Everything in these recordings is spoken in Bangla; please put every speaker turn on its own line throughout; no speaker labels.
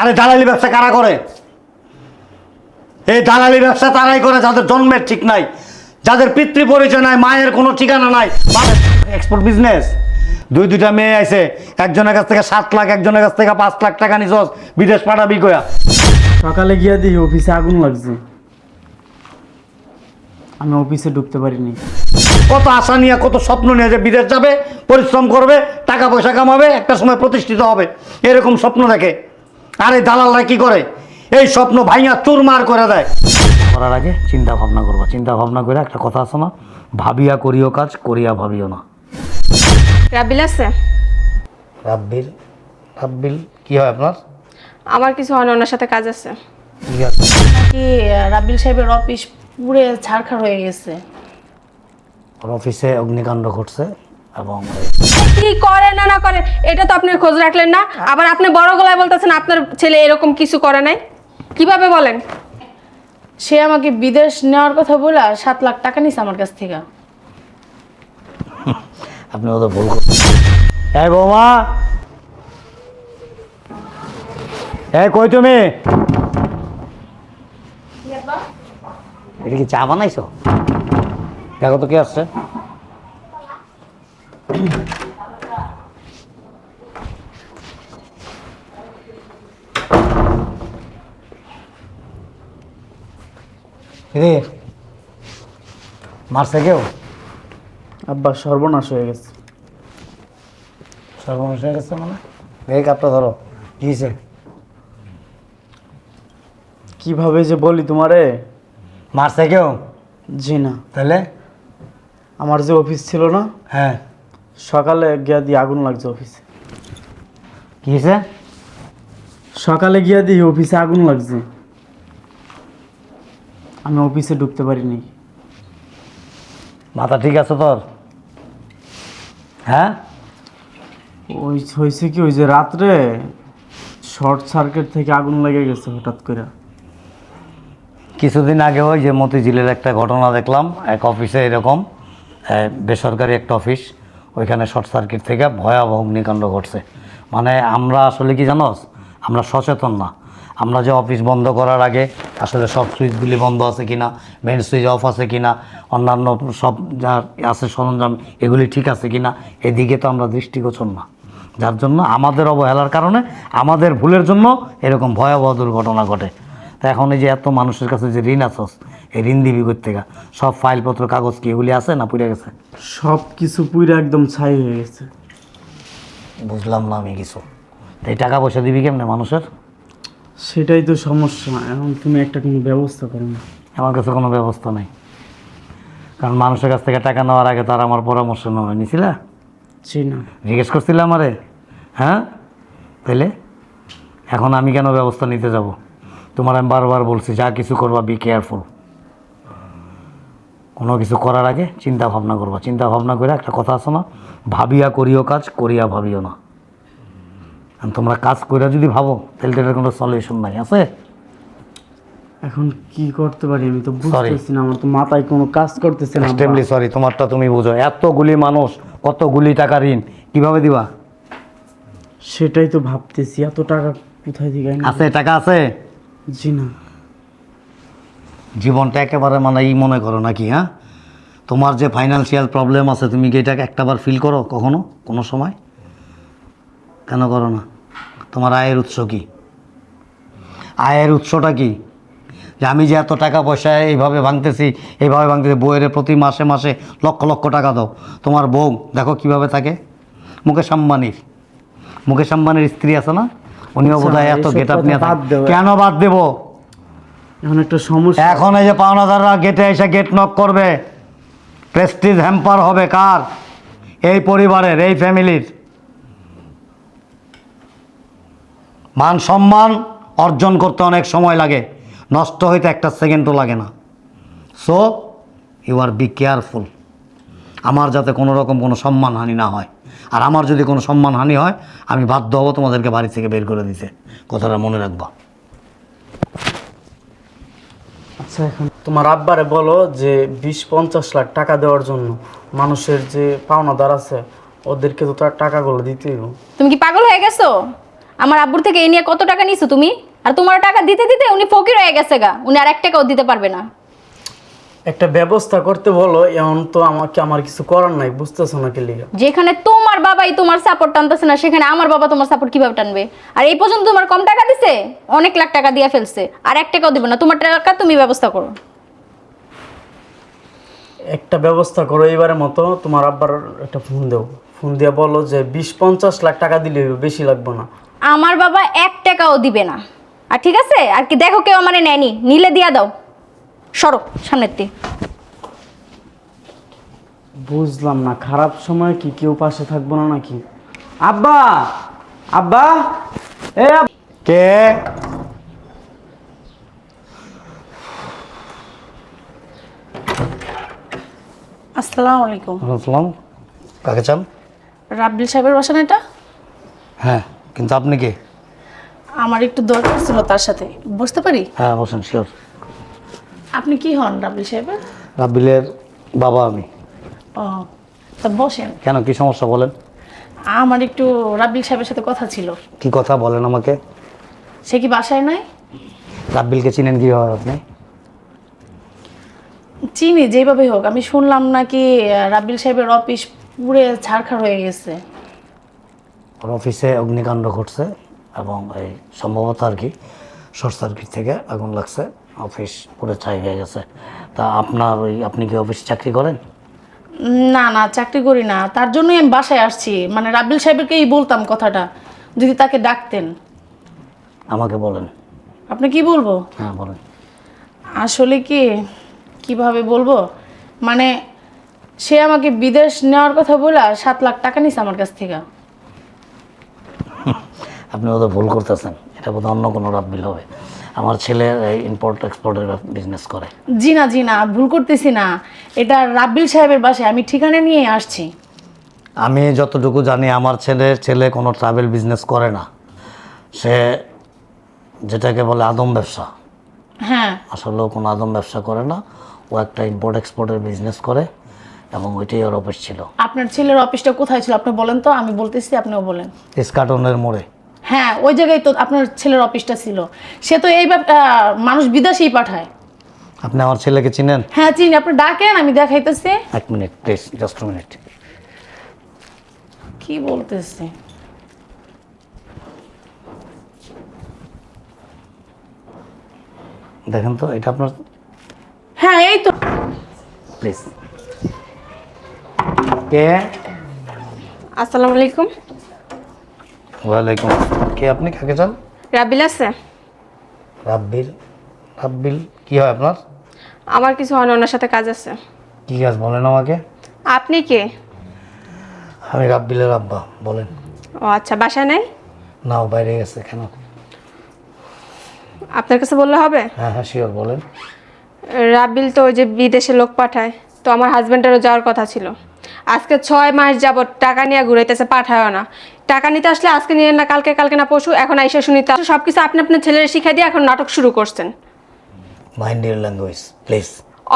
আরে দালালি ব্যবসা কারা করে? এই দালালি ব্যবসা তারাই করে যাদের জন্মের ঠিক নাই যাদের পিতৃ পরিচয় নাই মায়ের কোনো ঠিকানা নাই। এক্সপোর্ট বিজনেস দুই দুইটা মেয়ে আছে একজনের কাছ থেকে সাত লাখ একজনের কাছ থেকে পাঁচ লাখ টাকা নিছস বিদেশ পাঠাবি কয়া।
সকালে গিয়ে দিই অফিসে আগুন লাগছে। আমি অফিসে ঢুকতে পারিনি।
কত আশা নিয়ে কত স্বপ্ন নিয়ে যে বিদেশ যাবে পরিশ্রম করবে টাকা পয়সা কামাবে একটা সময় প্রতিষ্ঠিত হবে। এরকম স্বপ্ন দেখে। আরে দালালরা কি করে? এই স্বপ্ন ভাইয়া চুরমার করে দেয়। করার আগে চিন্তা ভাবনা করব চিন্তা ভাবনা করে একটা কথা আছে না ভাবিয়া করিও কাজ করিয়া ভাবিও না।
রাবিল আছে?
রাব্বিল? রাব্বিল কি হয় আপনার?
আমার কিছু হয় না ওনার সাথে কাজ আছে।
কি
রাবিল সাহেবের অফিস পুড়ে ছাড়খাড় হয়ে গেছে?
ওর অফিসে অগ্নিকাণ্ড ঘটছে। এবং
কি করে না না করে এটা তো আপনি খোঁজ রাখলেন না। আবার আপনি বড় গলায় বলতেছেন আপনার ছেলে এরকম কিছু করে নাই। কীভাবে বলেন?
সে আমাকে বিদেশ নেওয়ার কথা বলে সাত লাখ টাকা নিছে আমার কাছ থেকে।
আপনি ওদের ভুল করছেন। এই বৌমা। এই কই তুমি? এটা কি চা বানাইছো? দেখো তো কি আসছে রে মারছে কেউ?
আব্বা সর্বনাশ হয়ে গেছে।
সর্বনাশ হয়ে গেছে মানে? এই কাপটা ধরো কি হয়েছে
কীভাবে যে বলি তোমারে?
মারছে কেউ?
জি না।
তাহলে?
আমার যে অফিস ছিল না
হ্যাঁ।
সকালে গিয়া দিয়ে আগুন লাগছে অফিসে।
কি হয়েছে
সকালে গিয়া দিয়ে অফিসে আগুন লাগছে। আমি অফিসে ঢুকতে পারিনি।
মাথা ঠিক আছে তোর? হ্যাঁ?
ওই হয়েছে কি ওই যে রাত্রে শর্ট সার্কিট থেকে আগুন লেগে গেছে হঠাৎ করে।
কিছুদিন আগে ওই যে মতিঝিলের একটা ঘটনা দেখলাম এক অফিসে এরকম বেসরকারি একটা অফিস ওইখানে শর্ট সার্কিট থেকে ভয়াবহ অগ্নিকাণ্ড ঘটছে। মানে আমরা আসলে কি জানোস আমরা সচেতন না। আমরা যে অফিস বন্ধ করার আগে আসলে সব সুইচগুলি বন্ধ আছে কিনা মেন সুইচ অফ আছে কিনা অন্যান্য সব যা আছে সরঞ্জাম এগুলি ঠিক আছে কিনা এদিকে তো আমরা দৃষ্টিগোচর না। যার জন্য আমাদের অবহেলার কারণে আমাদের ভুলের জন্য এরকম ভয়াবহ দুর্ঘটনা ঘটে। তা এখন এই যে এত মানুষের কাছে যে ঋণ আসস এই ঋণ দিবি থেকে সব ফাইলপত্র কাগজ কি এগুলি আছে না পুড়ে গেছে?
সব কিছু পুরো একদম ছাই হয়ে গেছে।
বুঝলাম না আমি কিছু। এই টাকা পয়সা দিবি কেমনে মানুষের?
সেটাই তো সমস্যা। এখন তুমি একটা কোনো ব্যবস্থা করো না।
আমার কাছে কোনো ব্যবস্থা নেই। কারণ মানুষের কাছ থেকে টাকা নেওয়ার আগে তার আমার পরামর্শ নেওয়া নিছিলা
জি না।
জিজ্ঞেস করছিলে আমারে? হ্যাঁ? তাহলে এখন আমি কেন ব্যবস্থা নিতে যাব? তোমার আমি বারবার বলছি যা কিছু করবা বি কেয়ারফুল কোনো কিছু করার আগে চিন্তা ভাবনা করবা। চিন্তা ভাবনা করে একটা কথা আছে না ভাবিয়া করিও কাজ করিয়া ভাবিও না। আর তোমরা কাজ করিয়া যদি ভাবো তাহলে এটার কোনো সলিউশন নাই আছে?
এখন কি করতে পারি? আমি তো বুঝতেছি না আমার তো মাথায় কোনো কাজ করতেছে না
এক্সট্রিমলি সরি তোমারটা তুমি বুঝো। এতগুলি মানুষ কতগুলি টাকা ঋণ কীভাবে দিবা?
সেটাই তো ভাবতেছি এত টাকা কোথায় দিকে
আছে টাকা আছে?
জি না।
জীবনটা একেবারে মানে ই মনে করো নাকি হ্যাঁ? তোমার যে ফাইন্যান্সিয়াল প্রবলেম আছে তুমি কি এটাকে একটাবার ফিল করো কখনো কোনো সময়? কেন করো না? তোমার আয়ের উৎস কি? আয়ের উৎসটা কি? যে আমি যে এত টাকা পয়সা এইভাবে ভাঙতেছি এইভাবে ভাঙতেছি বইয়ের প্রতি মাসে মাসে লক্ষ লক্ষ টাকা দাও। তোমার বউ দেখো কীভাবে থাকে। মুকেশ আম্বানির। মুকেশ আম্বানির স্ত্রী আছে না? উনিও
আচ্ছা,
বোধ হয় এত গেট আপ নিয়ে। কেন বাদ দেবো?
এখন একটা সমস্যা।
এখন এই যে পাওনাদাররা গেটে এসে গেট নক করবে প্রেস্টিজ হ্যাম্পার হবে কার? এই পরিবারের এই ফ্যামিলির মান সম্মান অর্জন করতে অনেক সময় লাগে। নষ্ট হইতে একটা সেকেন্ডও লাগে না। So you are be careful আমার যাতে কোনো রকম কোনো সম্মানহানি না হয়। আর আমার যদি কোনো সম্মানহানি হয় আমি বাধ্য হব তোমাদেরকে বাড়ি থেকে বের করে দিতে। কথাটা মনে রাখবা।
আচ্ছা এখন তোমার আব্বারে বলো যে বিশ পঞ্চাশ লাখ টাকা দেওয়ার জন্য মানুষের যে পাওনাদার আছে ওদেরকে তো তার টাকাগুলো দিতেই হবে।
তুমি কি পাগল হয়ে গেছো?
আমার আব্বুর থেকে এই নিয়ে কত টাকা নিছো তুমি? আর তোমার টাকা দিতে দিতে উনি ফকির হয়ে গেছে গা। উনি আর এক টাকাও দিতে পারবে না।
একটা ব্যবস্থা করতে বলো এমন তো আমাকে আমার কিছু করার নাই বুঝতেছো না কি লিগা?
যেখানে তোমার বাবাই তোমার সাপোর্ট টানতেছে না সেখানে আমার বাবা তোমার সাপোর্ট কীভাবে টানবে? আর এই পর্যন্ত তোমার কম টাকা দিছে? অনেক লাখ টাকা দিয়ে ফেলছে। আর এক টাকাও দিবে না। তোমার টাকা তুমি ব্যবস্থা করো।
একটা ব্যবস্থা করো এবারের মতো তোমার আব্বার একটা ফোন দেও। ফোন দিয়ে বলো যে বিশ পঞ্চাশ লাখ টাকা দিলে বেশি লাগবে না।
আমার বাবা এক টাকাও দিবে না। আর ঠিক আছে? আর কি দেখো কেউ আমারে নেয়নি। নিলে দিয়া দাও। সরো সামনের দিকে।
বুঝলাম না খারাপ সময় কি কেউ পাশে থাকব না নাকি? আব্বা! আব্বা! এ আব-
কে?
আসসালামু আলাইকুম।
আসসালাম। কাকে চান?
রাব্বিল সাহেবের বাসা না এটা?
হ্যাঁ। কিন্তু আপনি কে?
আমার একটু দরকার ছিল তার সাথে। বুঝতে পারি?
হ্যাঁ বসেন শিওর
আপনি কি হন রাব্বিল সাহেবের
রাব্বিলের বাবা আমি।
ও তা বসেন।
কেন কি সমস্যা বলেন?
আমার একটু রাব্বিল সাহেবের সাথে কথা ছিল।
কি কথা বলেন আমাকে?
সে কি বাসায় নাই?
রাব্বিলকে চিনেন কীভাবে আপনি?
চিনি যেভাবে হোক। আমি শুনলাম নাকি রাব্বিল সাহেবের অফিস পুরে ছাড়খাড় হয়ে গেছে।
ওর অফিসে অগ্নিকাণ্ড ঘটছে এবং এই সম্ভবত আর কি শর্ট সার্কিট থেকে আগুন লাগছে। অফিস পুরো ছাই হয়ে গেছে। তা আপনার ওই আপনি কি অফিস চাকরি করেন?
না না চাকরি করি না। তার জন্যই আমি বাসায় আসছি। মানে রাব্বিল সাহেবেরকেই বলতাম কথাটা যদি তাকে ডাকতেন।
আমাকে বলেন।
আপনি কি বলব?
হ্যাঁ বলেন।
আসলে কি কীভাবে বলব? মানে সে আমাকে বিদেশ নেওয়ার কথা বলে সাত লাখ টাকা নিছে আমার কাছ থেকে।
আপনি বোধহয় ভুল করতেছেন। এটা বোধহয় অন্য কোনো রাব্বিল হবে। আমার ছেলে ইম্পোর্ট এক্সপোর্টের বিজনেস করে।
জি না জি না ভুল করতেছি না। এটা রাব্বিল সাহেবের বাসায় আমি ঠিকানা নিয়ে আসছি।
আমি যতটুকু জানি আমার ছেলের ছেলে কোনো ট্রাভেল বিজনেস করে না। সে যেটাকে বলে আদম ব্যবসা।
হ্যাঁ।
আসলেও কোনো আদম ব্যবসা করে না। ও একটা ইম্পোর্ট এক্সপোর্টের বিজনেস করে এবং ওইটাই ওর অফিস ছিল।
আপনার ছেলের অফিসটা কোথায় ছিল? আপনি বলেন তো আমি বলতেছি আপনিও বলেন।
ইস্কাটনের মোড়ে।
হ্যাঁ ওই জায়গায় তো আপনার ছেলের অফিসটা ছিল। সে তো এই মানুষ বিদেশেই পাঠায়।
আপনি আমার ছেলেকে চিনেন?
হ্যাঁ চিনি। আপনি ডাকেন আমি দেখাইতেছি।
এক মিনিট প্লিজ জাস্ট মিনিট
কি বলতেছে?
দেখেন তো এটা আপনার
হ্যাঁ এই তো।
প্লিজ। কে?
আসসালামু আলাইকুম।
ওয়ালাইকুম কে আপনি? কাকে চান?
রাবিল আছে।
রাব্বিল? রাব্বিল কি হয় আপনার?
আমার কিছু হয় না ওনার সাথে কাজ আছে।
কি কাজ বলেন আমাকে?
আপনি কে?
আমি রাব্বিলের আব্বা বলেন।
ও আচ্ছা বাসায় নাই?
নাও বাইরে গেছে কেন?
আপনার কাছে বললে হবে?
হ্যাঁ হ্যাঁ শিওর বলেন।
রাবিল তো ওই যে বিদেশে লোক পাঠায় তো আমার হাজব্যান্ডেরও যাওয়ার কথা ছিল। আজকে ছয় মাস যাবত টাকা নিয়ে ঘুরাইতেছে পাঠায় না। টাকা নিতে আসলে আজকে নিয়ে না কালকে কালকে না পশু এখন আইসা শুনি। সব কিছু আপনি আপনার ছেলের শিখাই দিয়ে এখন নাটক শুরু করছেন।
মাইন্ড ইউর ল্যাঙ্গুয়েজ প্লিজ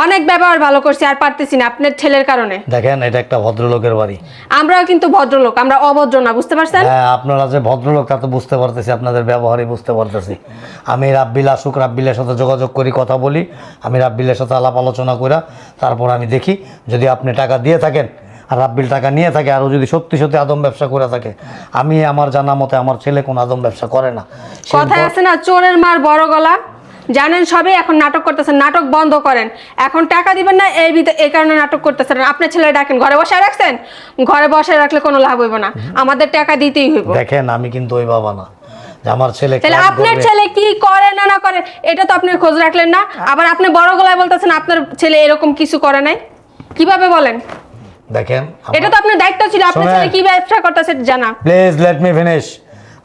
অনেক ব্যবহার ভালো করছি আর পারতেছি না আপনার ছেলের কারণে।
দেখেন এটা একটা ভদ্রলোকের বাড়ি।
আমরাও কিন্তু ভদ্রলোক আমরা অভদ্র না বুঝতে পারছেন?
হ্যাঁ আপনারা যে ভদ্রলোক তা তো বুঝতে পারতেছি আপনাদের ব্যবহারই বুঝতে পারতেছি। আমি রাব্বিল আসুক রাব্বিলের সাথে যোগাযোগ করি কথা বলি আমি রাব্বিলের সাথে আলাপ আলোচনা করি তারপর আমি দেখি যদি আপনি টাকা দিয়ে থাকেন আর রাব্বিল টাকা নিয়ে থাকে আর যদি সত্যি সত্যি আদম ব্যবসা করে থাকে আমি আমার জানা মতে আমার ছেলে কোনো আদম ব্যবসা করে না।
কথায় আছে না চোরের মার বড় গলা। জানেন সবই এখন নাটক করতেছেন নাটক বন্ধ করেন। এখন টাকা দিবেন না এই ভিতরে এই কারণে নাটক করতেছেন। আপনার ছেলে ডাকেন ঘরে বসে রাখছেন? ঘরে বসে রাখলে কোনো লাভ হইব না। আমাদের টাকা দিতেই হইব।
দেখেন আমি কিন্তু ওই বাবা না আমার ছেলে
তাহলে আপনার ছেলে কি করে না না করে এটা তো আপনি খোঁজ রাখলেন না। আবার আপনি বড় গলায় বলতেছেন আপনার ছেলে এরকম কিছু করে নাই? কীভাবে বলেন?
দেখেন
এটা তো আপনার দায়িত্ব ছিল আপনার ছেলে কি ব্যবসা করতেছে জানা।
প্লিজ লেট মি ফিনিশ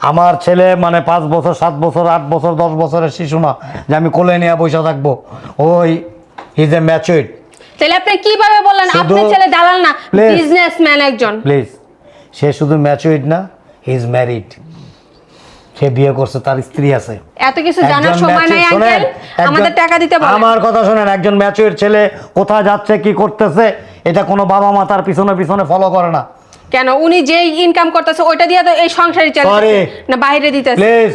আমার ছেলে মানে পাঁচ বছর সাত বছর আট বছর দশ বছরের শিশু না যে আমি কোলে নিয়ে বসে থাকব। ওই ইজ এ ম্যাচুইড
তাহলে আপনি কীভাবে বললেন ছেলে দালাল না. বিজনেসম্যান একজন।
প্লিজ সে শুধু ম্যাচুইড না হি ইজ ম্যারিড সে বিয়ে করছে তার স্ত্রী আছে।
এত কিছু জানার সময় নাই আঙ্কেল আমাদের টাকা দিতে বলেন।
আমার কথা শোনেন একজন ম্যাচুয়ার ছেলে কোথায় যাচ্ছে কি করতেছে? এটা কোনো বাবা মা তার পিছনে পিছনে ফলো করে না।
কেন? উনি যে ইনকাম করতেছে ওইটা দিয়ে তো এই সংসারই চলে. না বাইরে দিতেছে।
প্লিজ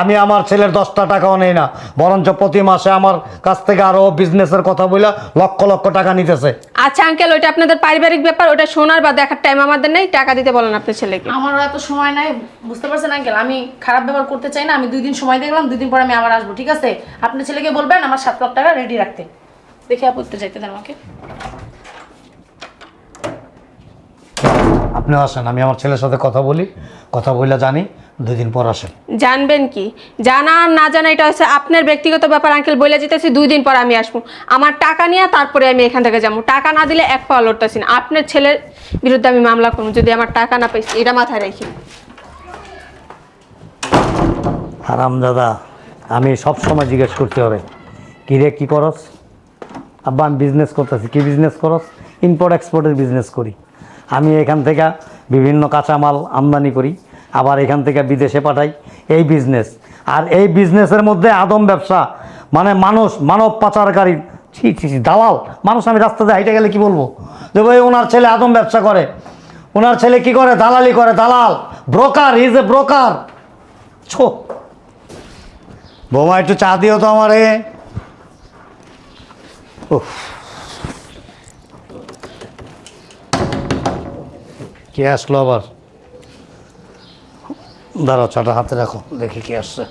আমি আমার ছেলের দশটা টাকাও নেই না বরঞ্চ প্রতি মাসে আমার কাছ থেকে আরও বিজনেসের কথা বলে লক্ষ লক্ষ টাকা নিতেছে।
আচ্ছা আঙ্কেল ওইটা আপনাদের পারিবারিক ব্যাপার ওটা শোনার বা দেখার টাইম আমাদের নেই টাকা দিতে বলেন আপনার ছেলেকে।
আমার এত সময় নাই বুঝতে পারছেন আঙ্কেল আমি খারাপ ব্যবহার করতে চাই না আমি দুই দিন সময় দেখলাম দুই দিন পরে আমি আবার আসব ঠিক আছে? আপনি ছেলেকে বলবেন আমার সাত লাখ টাকা রেডি রাখতে। দেখে আপত্তি চাইতে দেন আমাকে।
আপনি আসেন আমি আমার ছেলের সাথে কথা বলি কথা বলে জানি দুই দিন পর আসেন।
জানবেন কি? জানা আর না জানা এটা হচ্ছে আপনার ব্যক্তিগত ব্যাপার আঙ্কেল বলে যেতেছি দুই দিন পর আমি আসব। আমার টাকা নিয়ে তারপরে আমি এখান থেকে যাব। টাকা না দিলে এক পাওয়া লড়তেছি না। আপনার ছেলের বিরুদ্ধে আমি মামলা করব যদি আমার টাকা না পাইছি এটা মাথায় রাখি।
আরাম দাদা আমি সব সময় জিজ্ঞেস করতে হবে কী রে কী করস? আব্বা আমি বিজনেস করতেছি কী বিজনেস করস? ইম্পোর্ট এক্সপোর্টের বিজনেস করি। আমি এখান থেকে বিভিন্ন কাঁচামাল আমদানি করি, আবার এখান থেকে বিদেশে পাঠাই। এই বিজনেস আর এই বিজনেসের মধ্যে আদম ব্যবসা মানে মানুষ, মানব পাচারকারী, ছি ছি দালাল। মানুষ আমি রাস্তাতে হাইটে গেলে কি বলব? যে ভাই, ওনার ছেলে আদম ব্যবসা করে। ওনার ছেলে কি করে? দালালি করে, দালাল। ব্রোকার ইজ এ ব্রোকার ছো। বৌমা, একটু চা দিও তো আমারে। উফ। কে আসলো আবার? দাঁড়াও চাটা হাতে রাখো দেখি কে আসছে।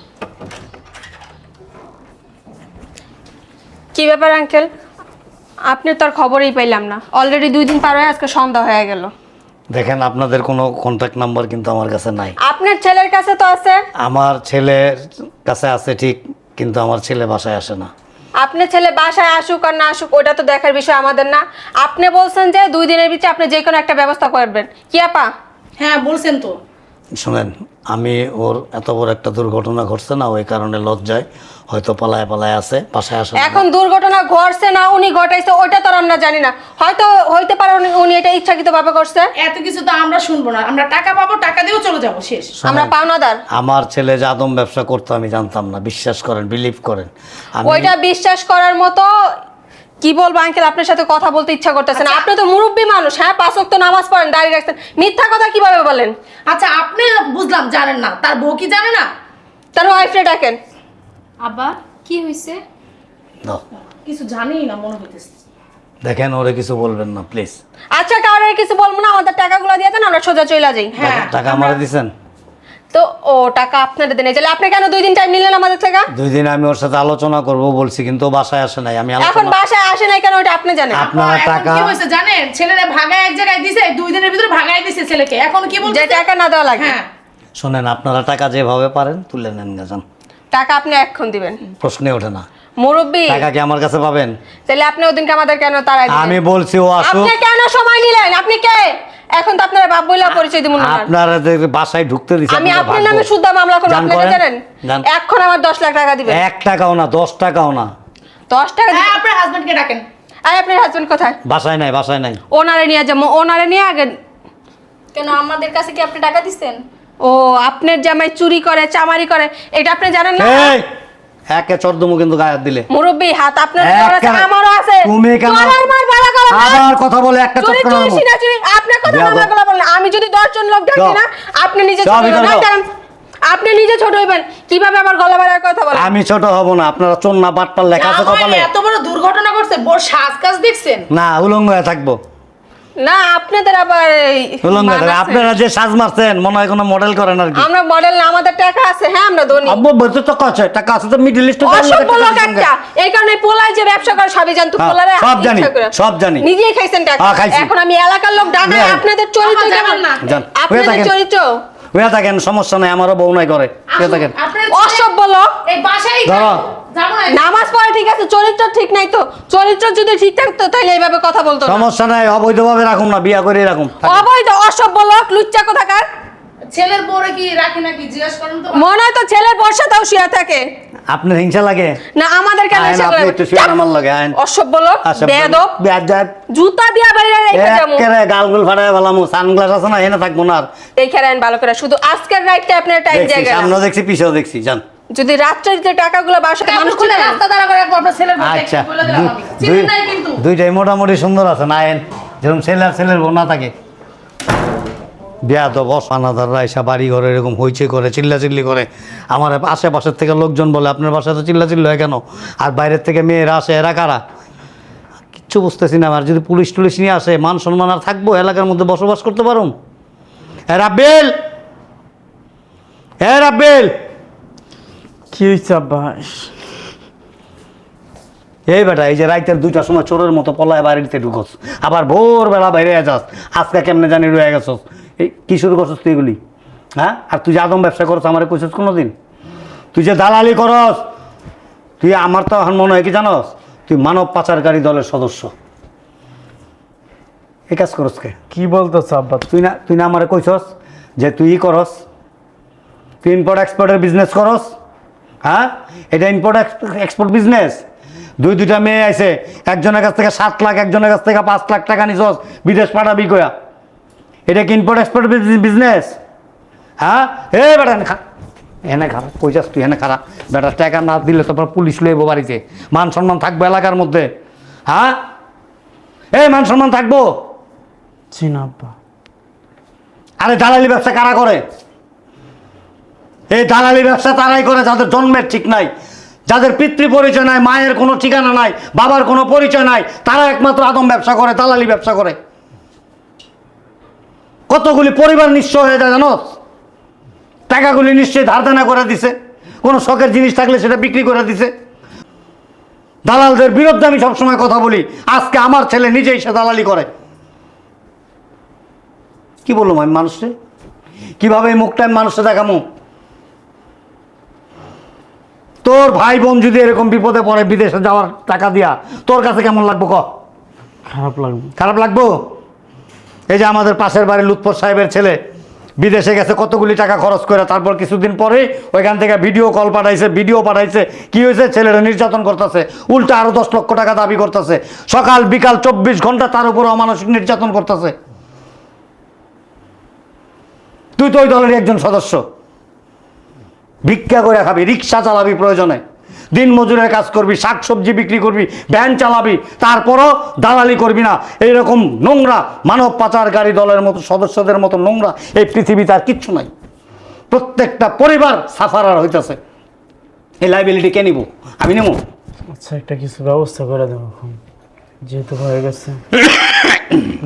কি ব্যাপার আঙ্কেল? আপনি তো আর খবরই পাইলাম না। অলরেডি দুই দিন পার হয়ে আজকে সন্ধ্যা হয়ে গেল।
দেখেন আপনাদের কোনো কন্ট্যাক্ট নাম্বার কিন্তু আমার কাছে নাই।
আপনার ছেলের কাছে তো আছে।
আমার ছেলের কাছে আছে ঠিক কিন্তু আমার ছেলে বাসায় আসে না।
আপনার ছেলে বাসায় আসুক আর না আসুক ওটা তো দেখার বিষয় আমাদের না। আপনি বলছেন যে দুই দিনের ভিতরে আপনি যে কোনো একটা ব্যবস্থা করবেন। কি আপা?
হ্যাঁ বলছেন তো।
শোনেন আমি ওর এত বড় একটা দুর্ঘটনা ঘটছে না ওই কারণে লজ্জায় হয়তো পালায় পালায় আছে বাসায় আসে
এখন দুর্ঘটনা ঘটছে না উনি ঘটাইছে ওইটা তো আমরা জানি না। হয়তো হইতে পারে উনি- উনি এটা ইচ্ছাকৃত ভাবে করছে।
এত কিছু তো আমরা শুনব না আমরা টাকা পাবো টাকা দিয়েও চলে যাব শেষ।
আমরা পাওনাদার।
আমার ছেলে যে আদম ব্যবসা করতো আমি জানতাম না বিশ্বাস করেন বিলিভ করেন। আমি
ওইটা বিশ্বাস করার মতো কি বলব আঙ্কেল আপনার সাথে কথা বলতে ইচ্ছা করতেছে না। আপনি তো মুরব্বী মানুষ হ্যাঁ? পাঁচ ওয়াক্ত নামাজ পড়েন দাঁড়িয়ে রাখছেন মিথ্যা কথা কীভাবে বলেন?
আচ্ছা আপনি বুঝলাম জানেন না। তার বউ কি জানে না?
তার ওয়াইফরে ডাকেন।
আব্বা কি হয়েছে
দাও।
কিছু জানি না মনে হইতেছে।
দেখেন ওরে কিছু বলবেন না প্লিজ
আচ্ছা কিছু বলব না আমাদের টাকাগুলো দিয়ে দেন আমরা সোজা চলে যাই।
হ্যাঁ।
টাকা আমারে দিছেন?
তো ও টাকা আপনাদের দেনে। চলে আপনি কেন দুই দিন টাইম নিলেন আমাদের থেকে?
দুই দিন আমি ওর সাথে আলোচনা করব বলছি কিন্তু বাসায় আসে নাই। আমি
এখন বাসায় আসে নাই কেন? ওটা আপনি জানেন।
আপনারা টাকা
কি হয়েছে জানেন? ছেলেরা ভাগায় এক জায়গায় দিছে দুই দিনের ভিতরে ভাগায় দিছে ছেলেকে। এখন কি বলছে
যে টাকা না দেওয়া লাগে
হ্যাঁ।
শোনেন আপনারা টাকা যেভাবে পারেন তুলে নেন গেছেন
টাকা আপনি এখন দিবেন।
প্রশ্নে ওঠে না।
মুরব্বী।
টাকা কি আমার কাছে পাবেন?
তাহলে আপনি ওদিনকে আমাদের কেন তারা
আমি বলছি ও আসুক।
আপনি কেন সময় নিলেন? আপনি কে? এখন তো আপনারা বাপ বইলা পরিচয় দিমুন না
আপনারা যে বাসায় ঢুকতে দিচ্ছেন
আমি আপনার নামে শুদ্ধ মামলা করব আপনি জানেন। এখন আমার দশ লাখ টাকা দিবেন।
এক টাকাও না দশ টাকাও না।
দশ টাকা
হ্যাঁ
দিবেন?
আপনার হাজবেন্ডকে ডাকেন।
আর আপনার হাজবেন্ড কোথায়?
বাসায় নাই বাসায় নাই।
ওনারে নিয়ে যাব ওনারে নিয়ে আগে
কেন আমাদের কাছে কি আপনি টাকা দিছেন
ও আপনার জামাই চুরি করে চামারি করে এটা আপনি জানেন না?
একে কিন্তু গায়ে হাত দিলে।
মুরব্বী হাত আপনার আছে আমারও আছে।
তুমি কেন-
চলার মার বাড়া করো না।
আবার কথা বলে একটা
চুরি
চক্কর
চুরি। সিনা চুরি আপনার কথা। মামলা গুলো বলেন আমি যদি দশজন লোক ডাকি না আপনি নিজে না, আপনি নিজে ছোট হইবেন। কীভাবে আমার গলা বাড়ার কথা বলেন?
আমি ছোট হব না আপনারা চন্না বাটপার লেখা আছে কপালে।
এত বড় দুর্ঘটনা করছে বড় সাজ কাজ দেখছেন?
না উলঙ্গ হয়ে থাকব।
না আপনাদের আবার।
আপনারা যে সাজ মারছেন মনে হয় কোনো মডেল করেন আর কি।
আমরা মডেল না আমাদের টাকা আছে হ্যাঁ আমরা ধনী।
আব্বু বলতে তো আছে? টাকা আছে তো মিডল ইস্ট
অসভ্য লোক একটা। এই কারণে পোলায় যে ব্যবসা করে সবই জানতো
হ্যাঁ,
পোলারে
সব জানি, সব জানি।
নিজেই খাইছেন টাকা।
হ্যাঁ,
এখন আমি এলাকার লোক ডাকাই। আপনাদের চরিত্র কেমন?
না।
আপনাদের। চরিত্র?
হয়ে থাকেন সমস্যা নাই আমারও বউ নাই করে হয়ে থাকেন।
অসভ্য লোক।
এই বাসায়
ধরো।
নামাজ পড়ে ঠিক আছে চরিত্র ঠিক নাই তো। চরিত্র যদি ঠিক থাকতো তাহলে এইভাবে কথা বলতো
সমস্যা নাই অবৈধভাবে রাখুন না বিয়া করে রাখুন
অবৈধ অসভ্য লোক লুচ্চা কোথাকার?
ছেলের বউরে কি রাখি নাকি? জিজ্ঞেস করেন তো।
মনে হয় তো ছেলের বর্ষা তাও শুয়ে থাকে।
আপনার হিংসা লাগে?
না আমাদের কেন
আপনি
করে?
একটু শুয়ে আমার লাগে আইন।
অসভ্য লোক বেয়াদব।
বেয়াদব।
জুতা দিয়া বাইরে রেখে যাব।
একেবারে গালগুল ফাটায় ফেলামু সানগ্লাস আছে না এনে থাকব না আর।
এই খেলেন ভালো করে শুধু আজকের রাইটটা আপনার টাইম
দেখছি
জায়গা
সামনেও দেখছি পিছেও দেখছি জান
যদি রাত্রে টাকাগুলো বাসাতে মানুষ
খুলে রাস্তা দাঁড়া করে রাখব আপনার ছেলের বউকে
আচ্ছা
বলে দিলাম আমি। চিনেন নাই কিন্তু।
দুইটাই মোটামুটি সুন্দর আছে না আইন? যেরকম ছেলে আর ছেলের বউ না থাকে। বিয়া তো বস আনাদাররা এসা বাড়ি ঘরে এরকম হইচে করে চিল্লাচিল্লি করে। আমার আশেপাশের থেকে লোকজন বলে আপনার বাসায় তো চিল্লাচিল্লি হয় কেন? আর বাইরের থেকে মেয়েরা আসে এরা কারা? কিচ্ছু বুঝতেছি না আর যদি পুলিশ টুলিশ নিয়ে আসে মান সম্মান আর থাকব এলাকার মধ্যে বসবাস করতে পারুম? এ রাব্বেল! এ রাব্বেল!
কি হয়েছে
এই বেটা এই যে রাইতের দুইটার সময় চোরের মতো পলায় বাড়িতে ঢুকস। আবার ভোরবেলা বাইরে যাস। আজকে কেমনে জানি রয়ে গেছস। এই কি শুরু করছস তুই এগুলি? হ্যাঁ? আর তুই যে আদম ব্যবসা করছ আমার কইছস কোনোদিন? তুই যে দালালি করস তুই আমার তো এখন মনে হয় কি জানস? তুই মানব পাচারকারী দলের সদস্য। এই কাজ করস কে?
কি বলতেছ আব্বা?
তুই না তুই না আমারে কইছস যে তুই ই করস? তুই ইম্পোর্ট এক্সপোর্টের বিজনেস করস? হ্যাঁ? এটা ইম্পোর্ট এক্সপোর্ট বিজনেস দুই দুইটা মেয়ে আইছে একজনের কাছ থেকে সাত লাখ একজনের কাছ থেকে পাঁচ লাখ টাকা নিছস বিদেশ পাঠাবি কয়া? এটা কি ইম্পোর্ট এক্সপোর্ট বিজনেস হ্যাঁ? এ বেটা এনে খা। এনে খারা কইছাস তুই এনে খারা বেটা টাকা না দিলে তারপর পুলিশ লইব বাড়িতে। মান সম্মান থাকব এলাকার মধ্যে। হ্যাঁ? এই মান সম্মান থাকব?
আব্বা।
আরে দালালি ব্যবসা কারা করে? এই দালালি ব্যবসা তারাই করে যাদের জন্মের ঠিক নাই। যাদের পিতৃ পরিচয় নাই মায়ের কোনো ঠিকানা নাই বাবার কোনো পরিচয় নাই তারা একমাত্র আদম ব্যবসা করে দালালি ব্যবসা করে। কতগুলি পরিবার নিঃস্ব হয়ে যায় জানো? টাকাগুলি নিশ্চয়ই ধার দেনা করে দিছে। কোনো শখের জিনিস থাকলে সেটা বিক্রি করে দিছে। দালালদের বিরুদ্ধে আমি সবসময় কথা বলি আজকে আমার ছেলে নিজেই সে দালালি করে। কি বললাম আমি মানুষে কীভাবে এই মুখটা আমি মানুষে দেখামো? তোর ভাই বোন যদি এরকম বিপদে পড়ে বিদেশে যাওয়ার টাকা দিয়া তোর কাছে কেমন লাগবো ক?
খারাপ লাগবে।
খারাপ লাগবো? এই যে আমাদের পাশের বাড়ির লুৎফর সাহেবের ছেলে বিদেশে গেছে, কতগুলি টাকা খরচ করে, তারপর কিছুদিন পরে ওইখান থেকে ভিডিও কল পাঠাইছে ভিডিও পাঠাইছে। কি হয়েছে? ছেলেরা নির্যাতন করতেছে, উল্টা আরও দশ লক্ষ টাকা দাবি করতেছে। সকাল, বিকাল চব্বিশ ঘণ্টা তার উপর অমানসিক নির্যাতন করতেছে। তুই তো ওই দলের একজন সদস্য। ভিক্ষা করে খাবি, রিক্সা চালাবি প্রয়োজনে। দিন মজুরের কাজ করবি শাক সবজি বিক্রি করবি ভ্যান চালাবি তারপরও দালালি করবি না। এইরকম নোংরা মানব পাচারকারী দলের মতো সদস্যদের মতো নোংরা এই পৃথিবীতে আর কিচ্ছু নাই। প্রত্যেকটা পরিবার সাফারার হইতেছে। এই লাইবিলিটি কে নিব? আমি নেব?
আচ্ছা একটা কিছু ব্যবস্থা করে দেবো যেহেতু হয়ে গেছে।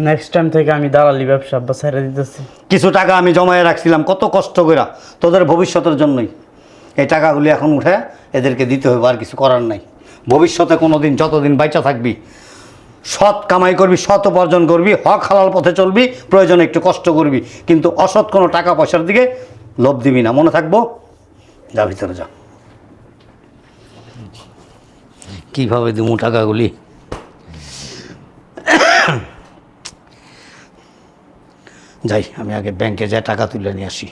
নেক্সট টাইম থেকে আমি দালালি ব্যবসা ছেড়ে দিতেছি।
কিছু টাকা আমি জমায়ে রাখছিলাম কত কষ্ট করে তোদের ভবিষ্যতের জন্যই। এই টাকাগুলি এখন উঠে এদেরকে দিতে হবে আর কিছু করার নাই। ভবিষ্যতে কোনো দিন যতদিন বাইচা থাকবি সৎ কামাই করবি সৎ উপার্জন করবি হক হালাল পথে চলবি প্রয়োজনে একটু কষ্ট করবি কিন্তু অসৎ কোনো টাকা পয়সার দিকে লোভ দিবি না। মনে থাকব? যা ভিতরে যা। কীভাবে দিমু টাকাগুলি? যাই আমি আগে ব্যাংকে যাই টাকা তুলে নিয়ে আসি।